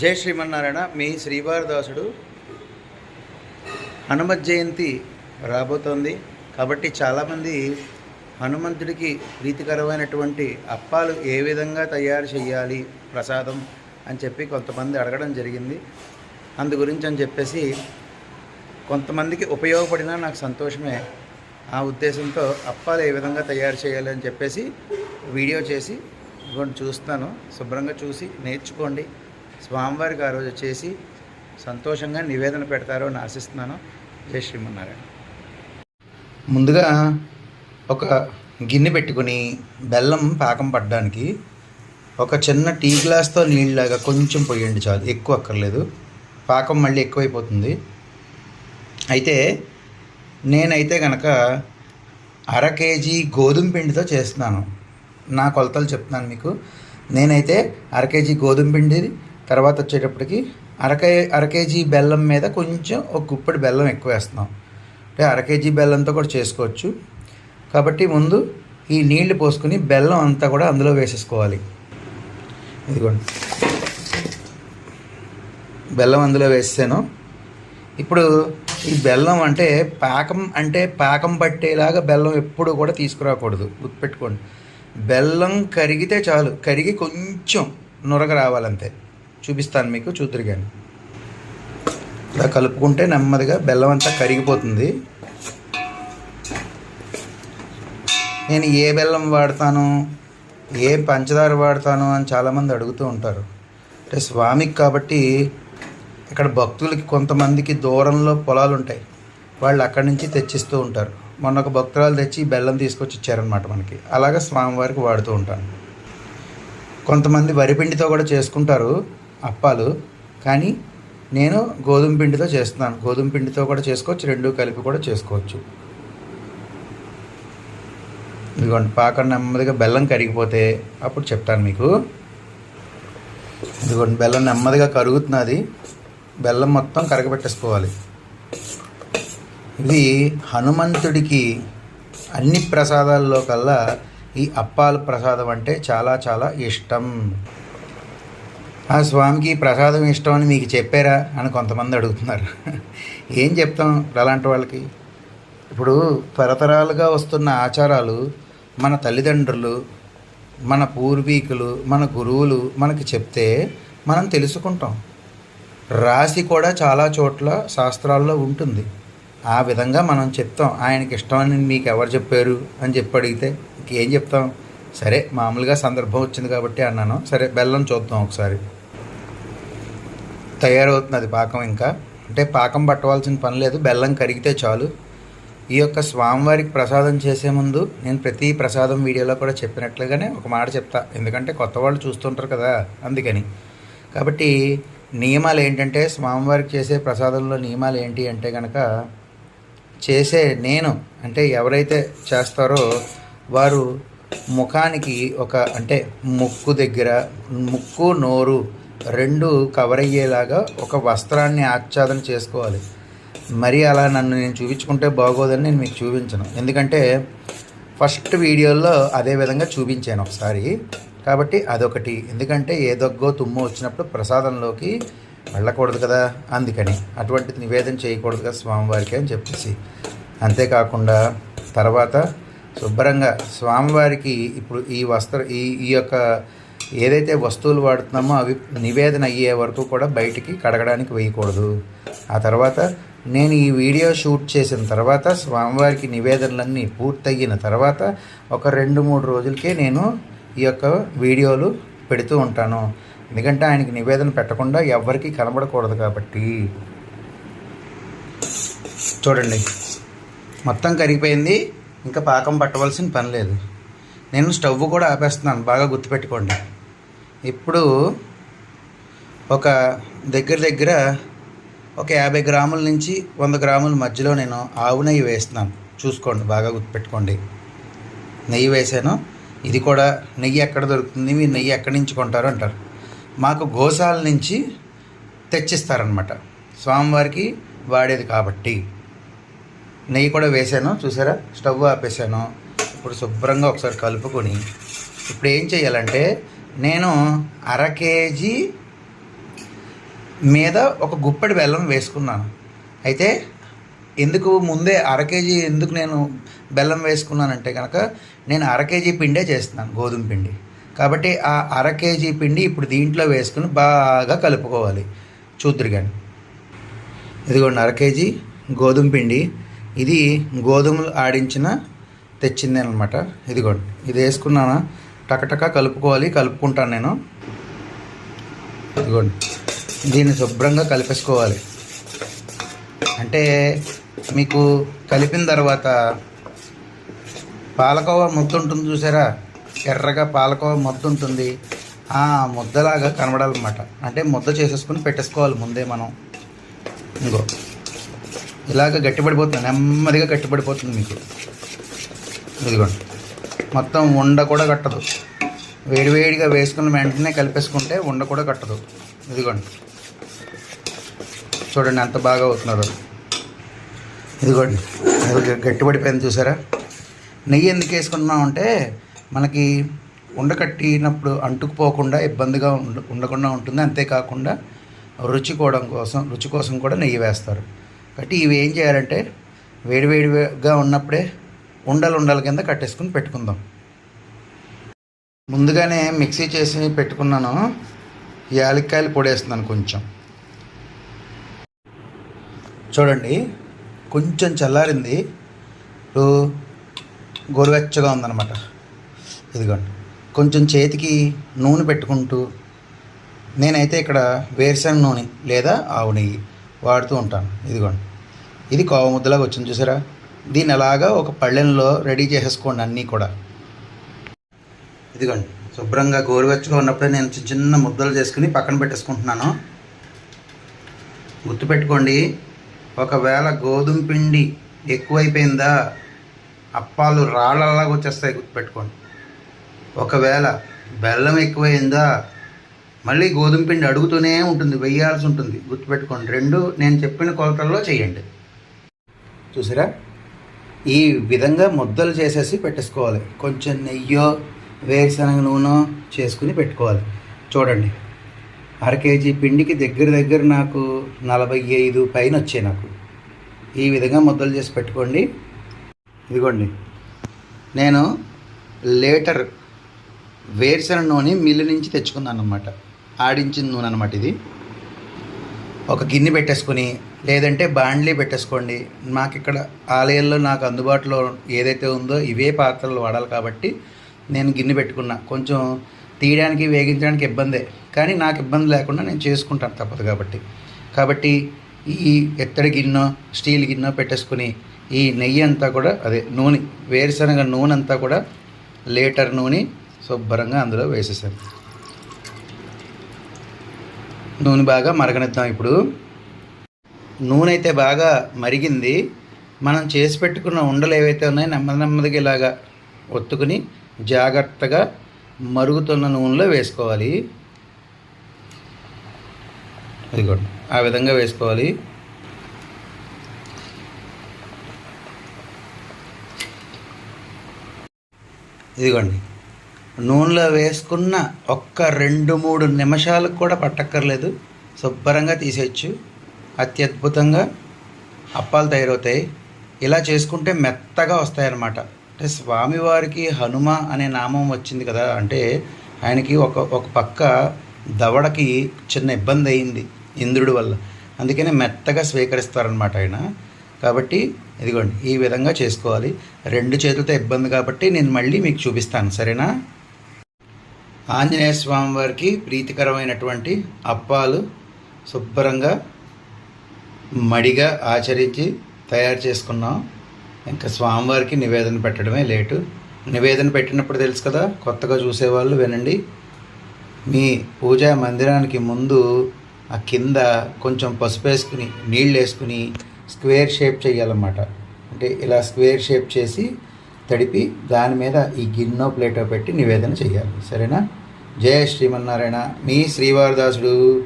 జై శ్రీమన్నారాయణ మీ శ్రీవారదాసుడు. హనుమత్ జయంతి రాబోతోంది. కాబట్టి చాలామంది హనుమంతుడికి ప్రీతికరమైనటువంటి అప్పాలు ఏ విధంగా తయారు చేయాలి ప్రసాదం అని చెప్పి కొంతమంది అడగడం జరిగింది. అందు గురించి అని చెప్పేసి కొంతమందికి ఉపయోగపడినా నాకు సంతోషమే. ఆ ఉద్దేశంతో అప్పాలు ఏ విధంగా తయారు చేయాలి అని చెప్పేసి వీడియో చేసి ఇదిగోండి చూస్తాను. శుభ్రంగా చూసి నేర్చుకోండి. స్వామివారికి ఆ రోజు చేసి సంతోషంగా నివేదన పెడతారో అని ఆశిస్తున్నాను. జై శ్రీమన్నారాయణ. ముందుగా ఒక గిన్నె పెట్టుకుని బెల్లం పాకం పడడానికి ఒక చిన్న టీ గ్లాస్తో నీళ్ళలాగా కొంచెం పోయండి చాలు ఎక్కువ అక్కర్లేదు. పాకం మళ్ళీ ఎక్కువైపోతుంది. అయితే నేనైతే కనుక అర కేజీ గోధుమ పిండితో చేస్తున్నాను. నా కొలతలు చెప్తున్నాను మీకు. నేనైతే అర కేజీ గోధుమ పిండి తర్వాత వచ్చేటప్పటికి అరకే అరకేజీ అర కేజీ బెల్లం మీద కొంచెం ఒక గుప్పటి బెల్లం ఎక్కువ వేస్తున్నాం. అంటే అర కేజీ బెల్లంతో కూడా చేసుకోవచ్చు. కాబట్టి ముందు ఈ నీళ్ళు పోసుకుని బెల్లం అంతా కూడా అందులో వేసేసుకోవాలి. ఇదిగోండి. బెల్లం అందులో వేసాను ఇప్పుడు ఈ బెల్లం అంటే పాకం అంటే పాకం పట్టేలాగా బెల్లం ఎప్పుడు కూడా తీసుకురాకూడదు. గుర్తుపెట్టుకోండి. బెల్లం కరిగితే చాలు. కరిగి కొంచెం నురగ రావాలంతే. చూపిస్తాను మీకు చూతురు కానీ ఇలా కలుపుకుంటే నెమ్మదిగా బెల్లం అంతా కరిగిపోతుంది. నేను ఏ బెల్లం వాడతాను ఏ పంచదార వాడతాను అని చాలామంది అడుగుతూ ఉంటారు. అంటే స్వామికి కాబట్టి ఇక్కడ భక్తులకి కొంతమందికి దూరంలో పొలాలు ఉంటాయి. వాళ్ళు అక్కడి నుంచి తెచ్చిస్తూ ఉంటారు. మొన్న ఒక భక్తురాలు తెచ్చి బెల్లం తీసుకొచ్చి ఇచ్చారనమాట మనకి. అలాగే స్వామివారికి వాడుతూ ఉంటాను. కొంతమంది వరిపిండితో కూడా చేసుకుంటారు. అప్పాలు. కానీ నేను గోధుమ పిండితో చేస్తున్నాను. గోధుమ పిండితో కూడా చేసుకోవచ్చు రెండు కలిపి కూడా చేసుకోవచ్చు. ఇదిగోండి పాకం నెమ్మదిగా బెల్లం కరిగిపోతే అప్పుడు చెప్తాను మీకు. ఇదిగోండి బెల్లం నెమ్మదిగా కరుగుతున్నది. బెల్లం మొత్తం కరగబెట్టేసుకోవాలి. ఇది హనుమంతుడికి అన్ని ప్రసాదాల్లో కల్లా ఈ అప్పాల ప్రసాదం అంటే చాలా చాలా ఇష్టం. ఆ స్వామికి ప్రసాదం ఇష్టం అని మీకు చెప్పారా అని కొంతమంది అడుగుతున్నారు. ఏం చెప్తాం అలాంటి వాళ్ళకి? ఇప్పుడు తరతరాలుగా వస్తున్న ఆచారాలు మన తల్లిదండ్రులు మన పూర్వీకులు మన గురువులు మనకు చెప్తే మనం తెలుసుకుంటాం. రాసి కూడా చాలా చోట్ల శాస్త్రాల్లో ఉంటుంది. ఆ విధంగా మనం చెప్తాం. ఆయనకి ఇష్టమని మీకు ఎవరు చెప్పారు అని చెప్పి అడిగితే ఇంకేం చెప్తాం? సరే మామూలుగా సందర్భం వచ్చింది కాబట్టి అన్నాను. సరే బెల్లం చూద్దాం ఒకసారి. తయారవుతున్నది పాకం ఇంకా. అంటే పాకం పట్టవలసిన పని లేదు బెల్లం కరిగితే చాలు. ఈ యొక్క స్వామివారికి ప్రసాదం చేసే ముందు నేను ప్రతి ప్రసాదం వీడియోలో కూడా చెప్పినట్లుగానే ఒక మాట చెప్తా. ఎందుకంటే కొత్త వాళ్ళు చూస్తుంటారు కదా అందుకని. కాబట్టి నియమాలు ఏంటంటే స్వామివారికి చేసే ప్రసాదంలో నియమాలు ఏంటి అంటే కనుక చేసే నేను అంటే ఎవరైతే చేస్తారో వారు ముఖానికి ఒక అంటే ముక్కు దగ్గర ముక్కు నోరు రెండు కవర్ అయ్యేలాగా ఒక వస్త్రాన్ని ఆచ్ఛాదన చేసుకోవాలి. మరి అలా నన్ను నేను చూపించుకుంటే బాగోదని నేను మీకు చూపించను. ఎందుకంటే ఫస్ట్ వీడియోలో అదే విధంగా చూపించాను ఒకసారి. కాబట్టి అదొకటి. ఎందుకంటే ఏ దగ్గో తుమ్ము వచ్చినప్పుడు ప్రసాదంలోకి వెళ్ళకూడదు కదా అందుకని. అటువంటి నివేదన చేయకూడదు కదా స్వామివారికి అని చెప్పేసి. అంతేకాకుండా తర్వాత శుభ్రంగా స్వామివారికి ఇప్పుడు ఈ వస్త్ర ఈ ఈ యొక్క ఏదైతే వస్తువులు వాడుతున్నామో అవి నివేదన అయ్యే వరకు కూడా బయటికి కడగడానికి వేయకూడదు. ఆ తర్వాత నేను ఈ వీడియో షూట్ చేసిన తర్వాత స్వామివారికి నివేదనలన్నీ పూర్తయిన తర్వాత ఒక రెండు మూడు రోజులకే నేను ఈ యొక్క వీడియోలు పెడుతూ ఉంటాను. ఎందుకంటే ఆయనకి నివేదన పెట్టకుండా ఎవ్వరికీ కనబడకూడదు కాబట్టి. చూడండి. మొత్తం కరిగిపోయింది. ఇంకా పాకం పట్టవలసిన పని లేదు. నేను స్టవ్ కూడా ఆపేస్తున్నాను. బాగా గుర్తుపెట్టుకోండి. ఇప్పుడు ఒక దగ్గర దగ్గర ఒక యాభై గ్రాముల నుంచి వంద గ్రాముల మధ్యలో నేను ఆవు నెయ్యి వేస్తున్నాను. చూసుకోండి బాగా గుర్తుపెట్టుకోండి. నెయ్యి వేసాను. ఇది కూడా నెయ్యి ఎక్కడ దొరుకుతుంది? మీరు నెయ్యి ఎక్కడి నుంచి కొంటారు అంటారు. మాకు గోశాల నుంచి తెచ్చిస్తారనమాట స్వామివారికి వాడేది కాబట్టి. నెయ్యి కూడా వేసాను. చూసారా? స్టవ్ ఆపేసాను. ఇప్పుడు శుభ్రంగా ఒకసారి కలుపుకొని ఇప్పుడు ఏం చేయాలంటే నేను అర కేజీ మీద ఒక గుప్పెడి బెల్లం వేసుకున్నాను. అయితే ఎందుకు ముందే అర కేజీ ఎందుకు నేను బెల్లం వేసుకున్నానంటే కనుక నేను అర కేజీ పిండే చేస్తున్నాను గోధుమ పిండి. కాబట్టి ఆ అర కేజీ పిండి ఇప్పుడు దీంట్లో వేసుకుని బాగా కలుపుకోవాలి. చూద్దరు కానీ ఇదిగోండి అర కేజీ గోధుమ పిండి. ఇది గోధుమలు ఆడించిన తెచ్చింది అనమాట. ఇదిగోండి ఇది వేసుకున్నానా? టకటక కలుపుకోవాలి కలుపుకుంటాను నేను. ఇదిగోండి. దీన్ని శుభ్రంగా కలిపేసుకోవాలి. అంటే మీకు కలిపిన తర్వాత పాలకోవా ముద్ద ఉంటుంది చూసారా? ఎర్రగా పాలకోవా ముద్ద ఉంటుంది. ఆ ముద్దలాగా కనబడాలన్నమాట. అంటే ముద్ద చేసేసుకుని పెట్టేసుకోవాలి ముందే మనం. ఇంకో ఇలాగ గట్టిపడిపోతుంది. నెమ్మదిగా గట్టిపడిపోతుంది మీకు. ఇదిగోండి. మొత్తం ఉండ కూడా కట్టదు. వేడివేడిగా వేసుకున్న వెంటనే కలిపేసుకుంటే ఉండ కూడా కట్టదు. ఇదిగోండి. చూడండి ఎంత బాగా అవుతున్నారు. ఇదిగోండి. అది గట్టిపడిపోయింది చూసారా? నెయ్యి ఎందుకు వేసుకున్నాం అంటే మనకి ఉండకట్టినప్పుడు అంటుకుపోకుండా ఇబ్బందిగా ఉండ ఉండకుండా ఉంటుంది. అంతేకాకుండా రుచి కూడా కోసం రుచి కోసం కూడా నెయ్యి వేస్తారు. కాబట్టి ఇవి ఏం చేయాలంటే వేడివేడిగా ఉన్నప్పుడే ఉండలు ఉండల కింద కట్టేసుకుని పెట్టుకుందాం. ముందుగానే మిక్సీ చేసి పెట్టుకున్నాను. యాలక్కాయలు పొడేస్తున్నాను కొంచెం. చూడండి కొంచెం చల్లారింది. ఇప్పుడు గోరువెచ్చగా ఉందన్నమాట. ఇదిగోండి. కొంచెం చేతికి నూనె పెట్టుకుంటూ నేనైతే ఇక్కడ వేరుశనగ నూనె లేదా ఆవు నెయ్యి వాడుతూ ఉంటాను. ఇదిగోండి. ఇది కోవముద్దలాగా వచ్చింది చూసారా? దీన్ని అలాగా ఒక పళ్ళెంలో రెడీ చేసేసుకోండి అన్నీ కూడా. ఇదిగోండి శుభ్రంగా గోరువెచ్చగా ఉన్నప్పుడే నేను చిన్న చిన్న ముద్దలు చేసుకుని పక్కన పెట్టేసుకుంటున్నాను. గుర్తుపెట్టుకోండి ఒకవేళ గోధుమ పిండి ఎక్కువైపోయిందా అప్పాలు రాళ్ళలాగా వచ్చేస్తాయి గుర్తుపెట్టుకోండి. ఒకవేళ బెల్లం ఎక్కువైందా మళ్ళీ గోధుమ పిండి అడుగుతూనే ఉంటుంది వెయ్యాల్సి ఉంటుంది. గుర్తుపెట్టుకోండి రెండు నేను చెప్పిన కొలతల్లో చేయండి. చూసారా? ఈ విధంగా ముద్దలు చేసేసి పెట్టేసుకోవాలి. కొంచెం నెయ్యో వేరుశనగ నూనె చేసుకుని పెట్టుకోవాలి. చూడండి అర కేజీ పిండికి దగ్గర దగ్గర నాకు నలభై ఐదు పైన వచ్చాయి నాకు. ఈ విధంగా ముద్దలు చేసి పెట్టుకోండి. ఇదిగోండి నేను లీటర్ వేరుశనగ నూనె మిల్లు నుంచి తెచ్చుకున్నాను అనమాట ఆడించిన నూనె అనమాట ఇది. ఒక గిన్నె పెట్టేసుకొని లేదంటే బాండ్లీ పెట్టేసుకోండి. మాకు ఇక్కడ ఆలయాల్లో నాకు అందుబాటులో ఏదైతే ఉందో ఇవే పాత్రలు వాడాలి కాబట్టి నేను గిన్నె పెట్టుకున్నా. కొంచెం తీయడానికి వేగించడానికి ఇబ్బందే. కానీ నాకు ఇబ్బంది లేకుండా నేను చేసుకుంటాను తప్పదు కాబట్టి. కాబట్టి ఈ ఎత్తడి గిన్నె స్టీల్ గిన్నె పెట్టేసుకుని ఈ నెయ్యి అంతా కూడా అదే నూనె వేరుశనగ నూనె అంతా కూడా లీటర్ నూనె శుభ్రంగా అందులో వేసేసాను. నూనె బాగా మరగనిద్దాం ఇప్పుడు. నూనె అయితే బాగా మరిగింది. మనం చేసి పెట్టుకున్న ఉండలు ఏవైతే ఉన్నాయో నెమ్మది నెమ్మదిగా ఇలాగా ఒత్తుకుని జాగ్రత్తగా మరుగుతున్న నూనెలో వేసుకోవాలి. ఇదిగోండి ఆ విధంగా వేసుకోవాలి. ఇదిగోండి నూనెలో వేసుకున్న ఒక్క రెండు మూడు నిమిషాలకు కూడా పట్టక్కర్లేదు. శుభ్రంగా తీసేయచ్చు. అత్యద్భుతంగా అప్పాలు తయారవుతాయి. ఇలా చేసుకుంటే మెత్తగా వస్తాయన్నమాట. అంటే స్వామివారికి హనుమ అనే నామం వచ్చింది కదా అంటే ఆయనకి ఒక ఒక పక్క దవడకి చిన్న ఇబ్బంది అయింది ఇంద్రుడి వల్ల. అందుకనే మెత్తగా స్వీకరిస్తారనమాట ఆయన. కాబట్టి ఇదిగోండి ఈ విధంగా చేసుకోవాలి. రెండు చేతులతో ఇబ్బంది కాబట్టి నేను మళ్ళీ మీకు చూపిస్తాను సరేనా? ఆంజనేయ స్వామి వారికి ప్రీతికరమైనటువంటి అప్పాలు శుభ్రంగా మడిగా ఆచరించి తయారు చేసుకున్నాం. ఇంకా స్వామివారికి నివేదన పెట్టడమే లేటు. నివేదన పెట్టినప్పుడు తెలుసు కదా కొత్తగా చూసేవాళ్ళు వినండి. మీ పూజా మందిరానికి ముందు ఆ కింద కొంచెం పసుపు వేసుకుని నీళ్ళు వేసుకుని స్క్వేర్ షేప్ చేయాలన్నమాట అంటే ఇలా స్క్వేర్ షేప్ చేసి తడిపి దాని మీద ఈ గిన్నో ప్లేటో పెట్టి నివేదన చేయాలి సరేనా? జయ శ్రీమన్నారాయణ. మీ శ్రీవారదాసుడు.